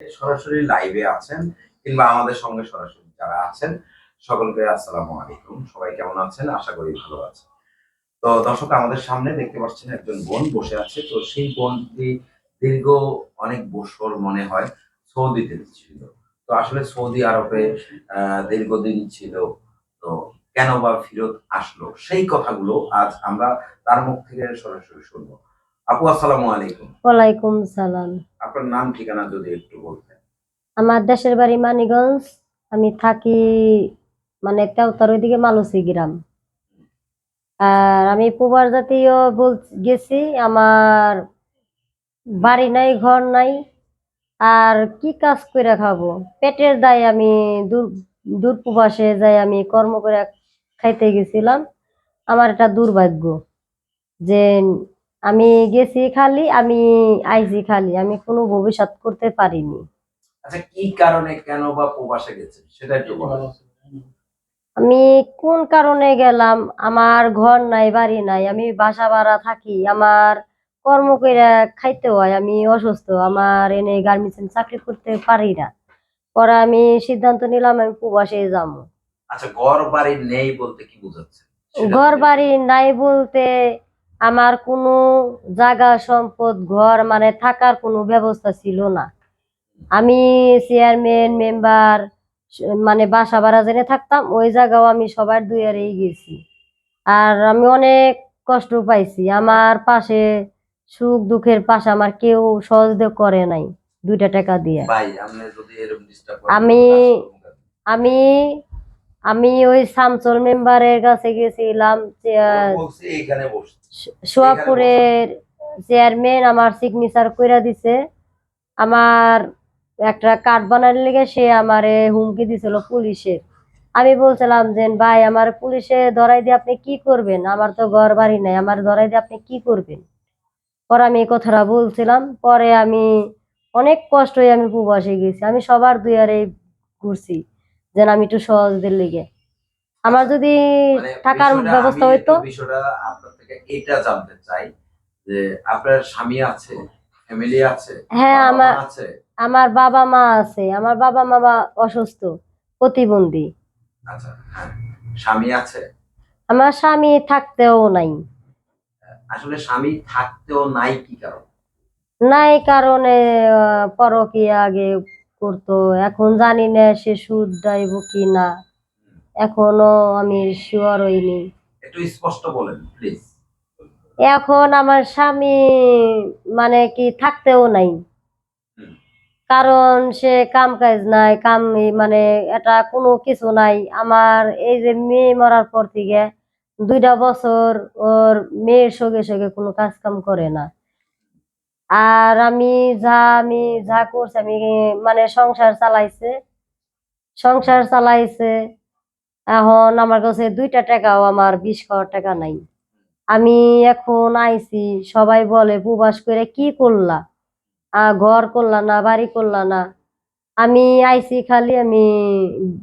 সরাসরি লাইভে আছেন কিংবা আমাদের সঙ্গে সরাসরি যারা আছেন, সকলকে আসসালামু আলাইকুম। সবাই কেমন আছেন? আশা করি ভালো আছেন। তো দর্শক, আমাদের সামনে দেখতে পাচ্ছেন একজন বোন বসে আছে। তো সেই বোনটি দীর্ঘ অনেক বছর মনে হয় সৌদিতে ছিল। তো আসলে সৌদি আরবে দীর্ঘদিন ছিল। তো কেন বা ফিরত আসলো? সেই কথাগুলো আজ আমরা তার মুখ থেকে সরাসরি শুনব। আপু আসসালামু আলাইকুম। ওয়ালাইকুম সালাম। আপনার নাম ঠিকানা যদি একটু বলতেন। আমার দেশের বাড়ি মানিগঞ্জ। আমি থাকি মানে তেওতার ওইদিকে মালসি গ্রাম। আর আমি পুবার জাতীয় বল গেছি আমার বাড়ি নাই ঘর নাই। আর কি কাজ করে খাব? পেটের দায় আমি দূর দূর প্রবাসে যাই আমি কর্ম করে খাইতে গেছিলাম। আমার এটা দুর্ভাগ্য যে আমি গেছি খালি আমি আইছি খালি আমি কোনো ভবিষ্যৎ করতে পারিনি। আচ্ছা কি কারণে কেন বা প্রবাসে গেছেন? সেটা একটু বলেন আমি কোন কারণে গেলাম? আমার ঘর নাই বাড়ি নাই আমি বাসা ভাড়া থাকি আমার কর্ম করে খাইতে হয় আমি অসুস্থ আমার এনে গার্মেন্টস চাকরি করতে পারি না। পরে আমি সিদ্ধান্ত নিলাম আমি প্রবাসে যাব। আচ্ছা ঘর বাড়ি নেই বলতে কি বোঝাচ্ছে ঘর বাড়ি নাই বলতে আমার কোনো জায়গা সম্পদ ঘর মানে থাকার কোনো ব্যবস্থা ছিল না। আমি চেয়ারম্যান মেম্বার মানে বাসা ভাড়া জেনে থাকতাম ওই জায়গাও আমি সবার দুয়ারেই গেছি। আর আমি অনেক কষ্ট পাইছি। আমার পাশে সুখ দুঃখের পাশে আমার কেউ সহযোগিতা করে নাই দুইটা টাকা দিয়ে। আমি- আমি আমি ওই সামচল মেম্বারের কাছে গেছিলাম সোয়াপুরের চেয়ারম্যান আমার সিগনেচার কইরা দিছে। আমার একটা কার্ড বানানোর লেগে সে আমারে হুমকি দিছিল পুলিশের। আমি বলছিলাম যে ভাই আমার পুলিশে ধরাই দিয়ে আপনি কি করবেন? আমার তো ঘর বাড়ি নাই আমার ধরাই দিয়ে আপনি কি করবেন? পরে আমি এই কথাটা বলছিলাম। পরে আমি অনেক কষ্ট হয়ে আমি প্রবাসে গেছি। আমি সবার দুয়ারে ঘুরছি। যেন আমি একটু সহজদের লিগে। আমার যদি মানে টাকার ব্যবস্থা হইতো। একটু বিষয়টা আপনার থেকে এটা জানতে চাই যে আপনার স্বামী আছে ফ্যামিলি আছে হ্যাঁ আমার আছে? আমার বাবা মা আছে। আমার বাবা মা অসুস্থ প্রতিবন্ধী। আচ্ছা হ্যাঁ। স্বামী আছে? আমার স্বামী থাকতেও নাই। আসলে স্বামী থাকতেও নাই কি কারণ? নাই কারণে পরকীয়া আগে করতো। এখন জানি না সে সুদ দেব কি না এখনও আমি শিওর হইনি। একটু স্পষ্ট বলেন প্লিজ এখন আমার স্বামী মানে কি থাকতেও নাই। কারণ সে কাম কাজ নাই কাম মানে এটা কোনো কিছু নাই। আমার এই যে মেয়ে মরার পর থেকে দুইটা বছর ওর মেয়ের সঙ্গে সঙ্গে কোনো কাজ কাম করে না। আর আমি যা আমি যা করছি, আমি মানে সংসার চালাইছে। সংসার চালাইছে। এখন আমার কাছে দুইটা টাকাও আমার বিশ খাওয়ার টাকা নাই। আমি এখন আইছি, সবাই বলে প্রবাস করে কি করলা? ঘর করলা না, বাড়ি করলা না? আমি আইছি খালি, আমি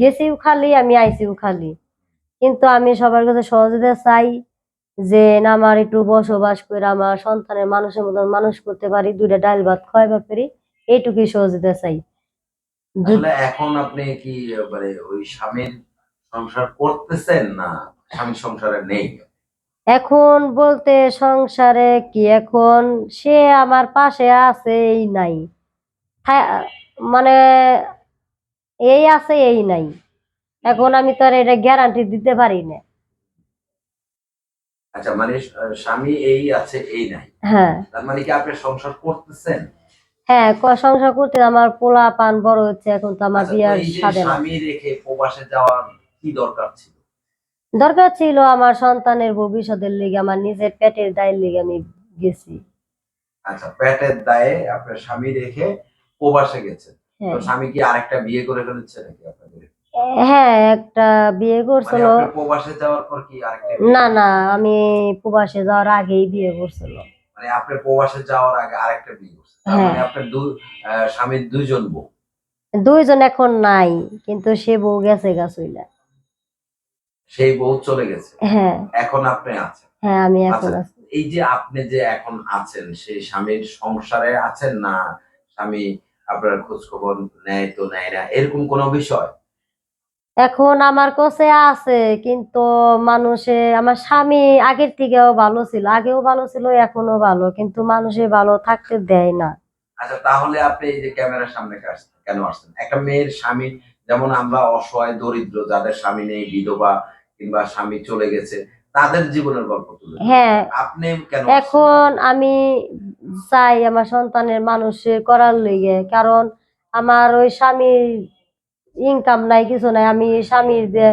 গেছিও খালি, আমি আইছিও খালি। কিন্তু আমি সবার কাছে সহযোগিতা চাই। যে না আমার একটু বসবাস করে আমার সন্তানের মানুষের মতন মানুষ করতে পারি দুইটা ডাল ভাত খাওয়াইবার পারি এইটুকুই সহযোগিতা চাই। এখন আপনি কি মানে ওই স্বামীর সংসার করতেছেন না? স্বামী সংসারে নেই? এখন বলতে সংসারে কি এখন সে আমার পাশে আছে এই নাই। থা- মানে এই আছে এই নাই। এখন আমি তো আর এটা গ্যারান্টি দিতে পারি না। আচ্ছা মানে স্বামী এই আছে এই নাই। হ্যাঁ। তার মানে কি আপনি সংসার করতেছেন? হ্যাঁ ক- সংসার করতে আমার পোলা পান বড় হচ্ছে এখন তো আমার আচ্ছা, বিয়ার না। স্বামী রেখে প্রবাসে যাওয়ার কি দরকার ছিল? দরকার ছিল আমার সন্তানের ভবিষ্যতের লিগে আমার নিজের পেটের দায়ের লিগে আমি গেছি। আচ্ছা পেটের দায়ে আপনার স্বামী রেখে প্রবাসে গেছেন। তো হ্যাঁ। স্বামী কি আরেকটা বিয়ে করে ফেলেছে নাকি আপনাদের? হ্যাঁ একটা বিয়ে মানে করছিল প্রবাসে যাওয়ার পর কি আরেকটা না না আমি প্রবাসে যাওয়ার আগেই বিয়ে করছিল। মানে আপনি প্রবাসে যাওয়ার আগে আরেকটা বিয়ে করছেন হ্যাঁ। মানে আপনার দুই স্বামীর দুইজন বউ। দুইজন এখন নাই কিন্তু সে বউ গেছে গাছইলা। সেই বউ চলে গেছে। হ্যাঁ। এখন আপনি আছেন। হ্যাঁ আমি এখন আচ্ছা। আছি। এই যে আপনি যে এখন আছেন সেই স্বামীর সংসারে আছেন না? স্বামী আপনার খোঁজ খবর নেয় তো নেয় না? এরকম কোনো বিষয়? এখন আমার কাছে আছে কিন্তু মানুষে আমার স্বামী আগের থেকেও ভালো ছিল আগেও ভালো ছিল এখনও ভালো কিন্তু মানুষে ভালো থাকতে দেয় না। আচ্ছা তাহলে আপনি এই যে ক্যামেরার সামনে কেন আসছেন? একটা মেয়ের স্বামী যেমন আমরা অসহায় দরিদ্র যাদের স্বামী নেই বিধবা কিংবা স্বামী চলে গেছে তাদের জীবনের গল্প হ্যাঁ আপনি কেন এখন আমি চাই আমার সন্তানের মানুষের করার লেগে কারণ আমার ওই স্বামীর ইনকাম নাই কিছু নাই। আমি স্বামীর যে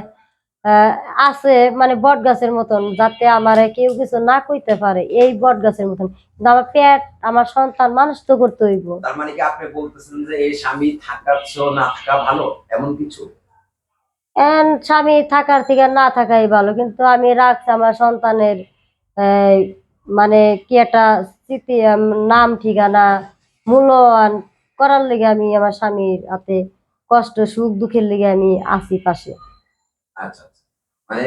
আছে মানে বট গাছের মতন যাতে আমার কেউ কিছু না কইতে পারে এই বট গাছের মতন। কিন্তু আমার পেট আমার সন্তান মানুষ তো করতে হইব। তার মানে কি আপনি বলতেছেন যে এই স্বামী থাকার না থাকা ভালো? এমন কিছু? এন স্বামী থাকার থেকে না থাকাই ভালো কিন্তু আমি রাখছি আমার সন্তানের মানে কি একটা স্মৃতি নাম ঠিকানা মূল্যায়ন করার লেগে আমি আমার স্বামীর হাতে কষ্ট সুখ দুঃখের লেগে আমি আছি পাশে। আচ্ছা আচ্ছা। মানে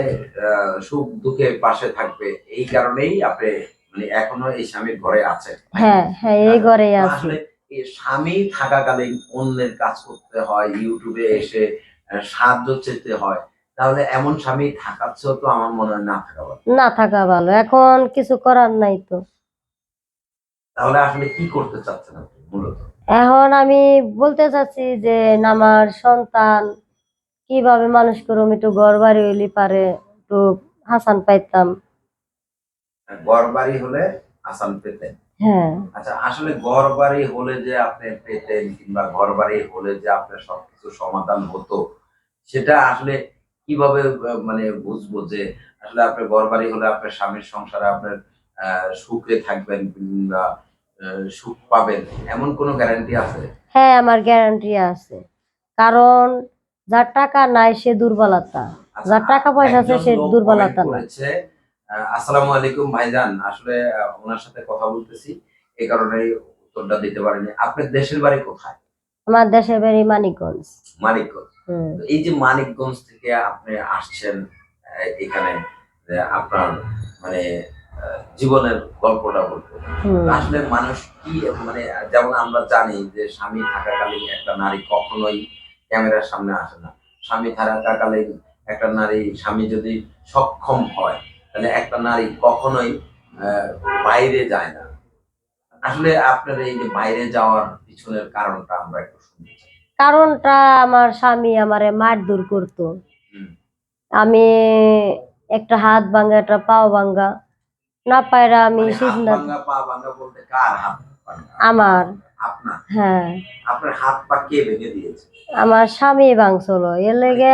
সুখ দুঃখে পাশে থাকবে এই কারণেই আপনি মানে এখনও এই স্বামীর ঘরে আছেন। হ্যাঁ হ্যাঁ এই ঘরে তো আছি। স্বামী থাকাকালীন অন্যের কাজ করতে হয় ইউটিউবে এসে সাহায্য চেতে হয়। তাহলে এমন স্বামী থাকার চেয়েও তো আমার মনে হয় না থাকা ভালো। না থাকা ভালো এখন কিছু করার নাই তো। তাহলে আসলে কি করতে চাচ্ছেন আপনি মূলত? এখন আমি বলতে চাচ্ছি যে আমার সন্তান কীভাবে মানুষ করুম একটু ঘর বাড়ি হইলে পারে একটু হাসান পাইতাম। ঘর বাড়ি হলে আসাম পেতেন। হ্যাঁ। আচ্ছা আসলে ঘর বাড়ি হলে যে আপনি পেতেন কিংবা ঘর বাড়ি হলে যে আপনার সবকিছু সমাধান হতো সেটা আসলে কীভাবে মানে বুঝব যে আসলে আপনার ঘর বাড়ি হলে আপনার স্বামীর সংসারে আপনার আহ, সুখে থাকবেন কিংবা সুখ পাবেন এমন কোনো গ্যারান্টি আছে? হ্যাঁ আমার গ্যারান্টি আছে। কারণ যার টাকা নাই সে দুর্বলতা। আচ্ছা, যার টাকা পয়সা আছে সে দুর্বলতা না আসসালামু আলাইকুম ভাইজান আসলে ওনার সাথে কথা বলতেছি এই কারণে উত্তরটা দিতে পারিনি। আপনার দেশের বাড়ি কোথায়? আমার দেশের বাড়ি মানিকগঞ্জ। মানিকগঞ্জ। এই যে মানিকগঞ্জ থেকে আপনি আসছেন এখানে আপনার মানে জীবনের গল্পটা বলতে আসলে মানুষ কি মানে যেমন আমরা জানি যে স্বামী থাকাকালীন একটা নারী কখনোই ক্যামেরার সামনে আসে না। স্বামী থাকাকালীন একটা নারী স্বামী যদি সক্ষম হয় তাহলে একটা নারী কখনোই বাইরে যায় না। আসলে আপনার এই যে বাইরে যাওয়ার পিছনের কারণটা আমরা একটু শুনতে চাই। কারণটা আমার স্বামী আমারে মারধর করতো। আমি একটা হাত ভাঙ্গা একটা পাও ভাঙ্গা না পায়রা আমি মানে সিদ্ধান্ত হাত আমার। আপনার? হ্যাঁ। আপনার হাত পা কে ভেঙে দিয়েছে? আমার স্বামী ভাঙছিল। এর মানে লেগে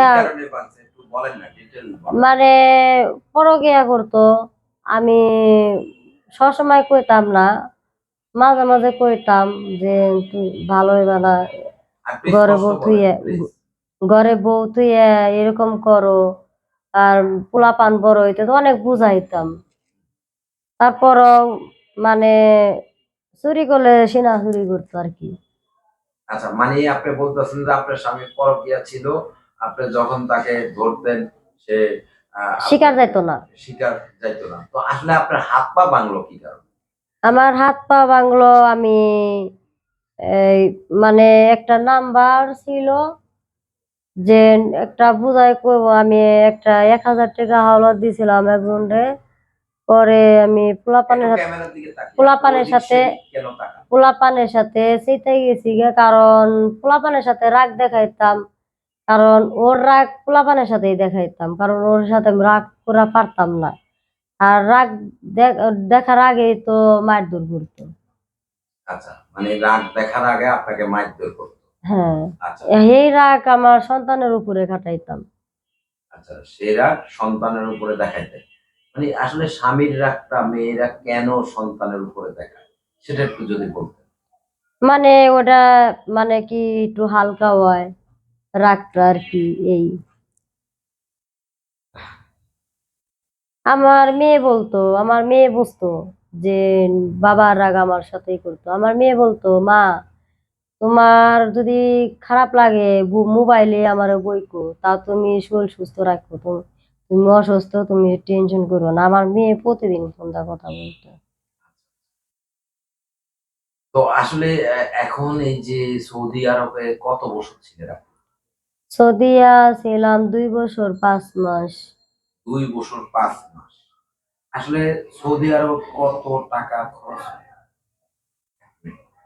মানে পরকিয়া করতো। আমি সবসময় কইতাম না মাঝে মাঝে কইতাম যে তুই ভালো হইবা না। ঘরে বউ থুইয়া ঘরে বউ তুই এরকম করো আর পোলা পান বড় হইতে তো অনেক বুঝাইতাম। তারপরও মানে চুরি করলে সিনা চুরি করতো আর কি। আচ্ছা মানে আপনি বলতেছেন যে আপনার স্বামী পরকিয়া ছিল আপনি যখন তাকে ধরতেন সে শিকার যাইতো না। শিকার যাইতো না। তো আসলে আপনার হাত পা ভাঙলো কি কারণে? আমার হাত পা ভাঙলো আমি এই মানে একটা নাম্বার ছিল যে একটা বুঝাই করব আমি একটা এক হাজার টাকা হাওলাত দিছিলাম একজন রে পরে আমি পোলাপানের সাথে পোলাপানের সাথে পোলাপানের সাথে সেইটাই গেছি গে কারণ পোলাপানের সাথে রাগ দেখাইতাম। কারণ ওর রাগ পোলাপানের সাথেই দেখাইতাম কারণ ওর সাথে আমি রাগ করা পারতাম না। আর রাগ দেখার আগেই তো মারধর করতো। আচ্ছা মানে রাগ দেখার আগে আপনাকে মারধর করতো? হ্যাঁ। আচ্ছা। এই রাগ আমার সন্তানের উপরে খাটাইতাম। আচ্ছা সেই রাগ সন্তানের উপরে দেখাইতে? মানে আসলে স্বামীর রাগটা মেয়েরা কেন সন্তানের উপরে দেখায়? সেটা একটু যদি বলতেন। মানে ওটা মানে কি একটু হালকা হয়? রাগটা আর কি, এই। আমার মেয়ে বলতো, আমার মেয়ে বুঝতো যে বাবার রাগ আমার সাথেই করতো। আমার মেয়ে বলতো, মা, তোমার যদি খারাপ লাগে মোবাইলে আমার বইকো, তা তুমি শরীর সুস্থ রাখো। তুমি তুমি অসুস্থ তুমি টেনশন করো না আমার মেয়ে প্রতিদিন ফোনটা কথা বলতো তো আসলে এখন এই যে সৌদি আরবে কত বছর ছিলেন আপনি? সৌদিয়া ছিলাম দুই বছর পাঁচ মাস দুই বছর পাঁচ মাস আসলে সৌদি আরব কত টাকা খরচ?